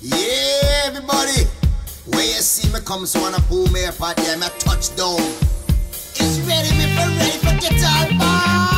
Yeah, everybody. Where you see me come, so wanna pull me up them, a touchdown. It's ready, me for ready for get on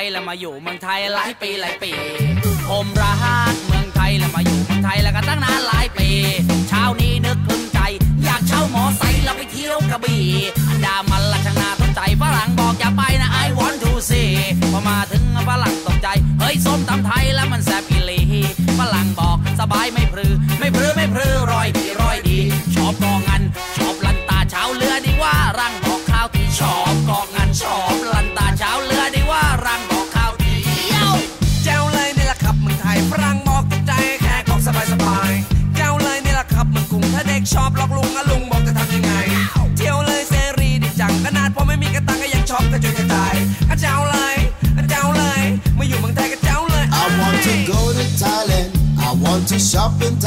ยแล้วมาอยู่เมืองไทยหลายปีหลายปี ผมรักเมืองไทยแล้วมาอยู่เมืองไทยแล้วก็ตั้งนานหลายปี เช้านี้นึกคลึงใจ อยากเช่าหมอไซค์แล้วไปเที่ยวกระบี่อันดามันละช่างน่าสนใจฝรั่งบอกอย่าไปนะ I want to see พอมาถึงฝรั่งตกใจ เฮ้ยส้มตำไทยแล้วมันแซ่บอีหลีฝรั่งบอกสบายไม่พรือ ไม่พรือไม่พรือรอยดีรอยดีชอบกองงัน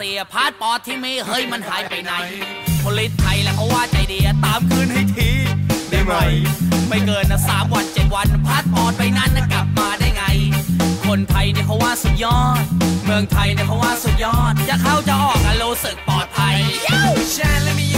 เสียพาสปอร์ตที่มีเฮ้ยมันหายไปไหนพลิตไทยแล้วเขาว่าใจดีตามคืนให้ทีได้ไหมไม่เกินนะสามวันเจ็ดวันพาสปอร์ตไปนั้นนะกลับมาได้ไง คนไทยเนี่ยเขาว่าสุดยอด เมืองไทยเนี่ยเขาว่าสุดยอด จะเข้าจะออกอะรู้สึกปลอดภัยชาและไม่อยู่เมืองไทย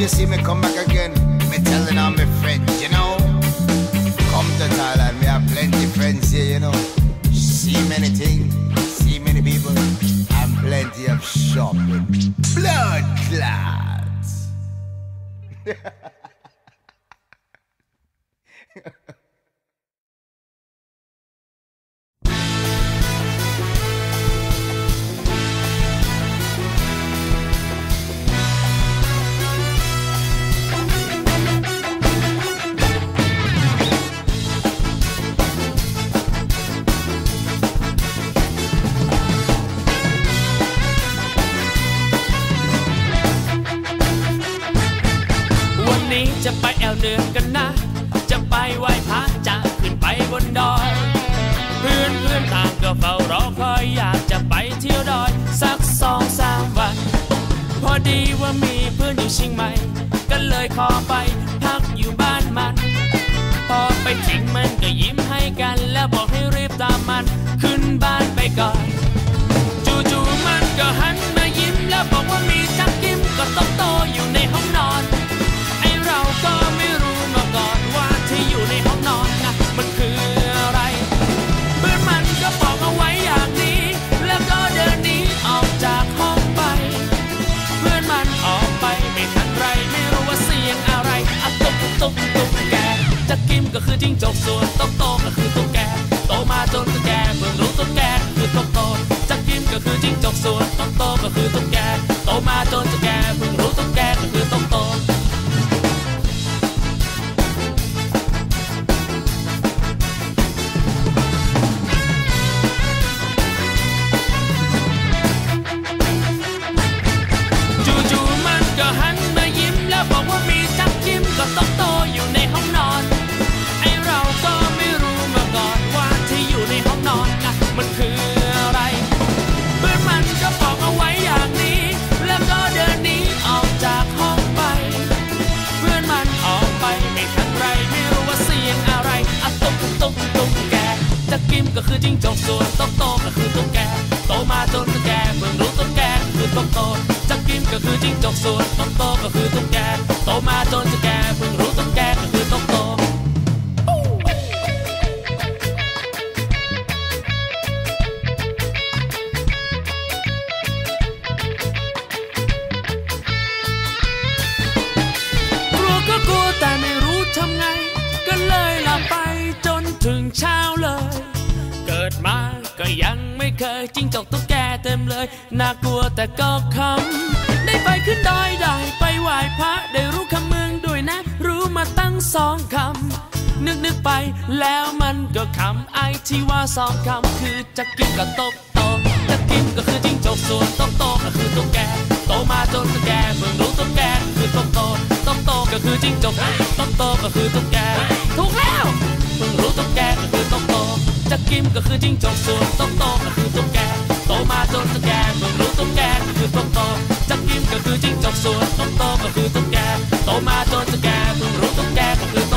You see me come back again, me telling all my friends, จะไปแอวเหนือกันนะ จะไปไหว้พระจะขึ้นไปบนดอย เพื่อนเพื่อนต่างก็เฝ้ารอคอยอยากจะไปเที่ยวดอยสักสองสามวัน พอดีว่ามีเพื่อนอยู่เชียงใหม่ก็เลยขอไปพักอยู่บ้านมัน พอไปถึงมันก็ยิ้มให้กัน แล้วบอกให้รีบตามมัน ขึ้นบ้านไปก่อน ก็คือจิ้งจกส่วนโตโตก็คือต้อง ก็คือจิ้งจกส่วนโตโตก็คือตุ๊กแกโตมาจนตุ๊กแกเพิ่งรู้ตุ๊กแกคือตุ๊กโตจักกิ้มก็คือจิ้งจกส่วนโตโตก็คือ เคยจิ้งจกตุ๊กแกเต็มเลย น่ากลัวแต่ก็คำได้ไปขึ้นดอยได้ไปไหว้พระได้รู้คำเมืองด้วยนะ รู้มาตั้งสองคำ นึกนึกไปแล้วมันก็คำไอที่ว่าสองคำคือจะกินกับตกโตจะกินก็คือจิ้งจกส่วนตกโตก็คือตุ๊กแกโตมาจนตุ๊กแกเพิ่งรู้ตุ๊กแกคือตกโตตกโตก็คือจิ้งจกตกโตก็คือตุ๊กแกถูกแล้วเพิ่งรู้ตุ๊กแกก็คือตกโต จากิมก็คือจริงจกส่วนโตโตก็คือตุ๊กแกโตมาจนตุ๊กแกเมื่อรู้ตุ๊กแกก็คือโตโตจากิมก็คือจริงจกส่วนโตโตก็คือตุ๊กแกโตมาจนตุ๊กแกเมื่อรู้ตุ๊กแกก็คือต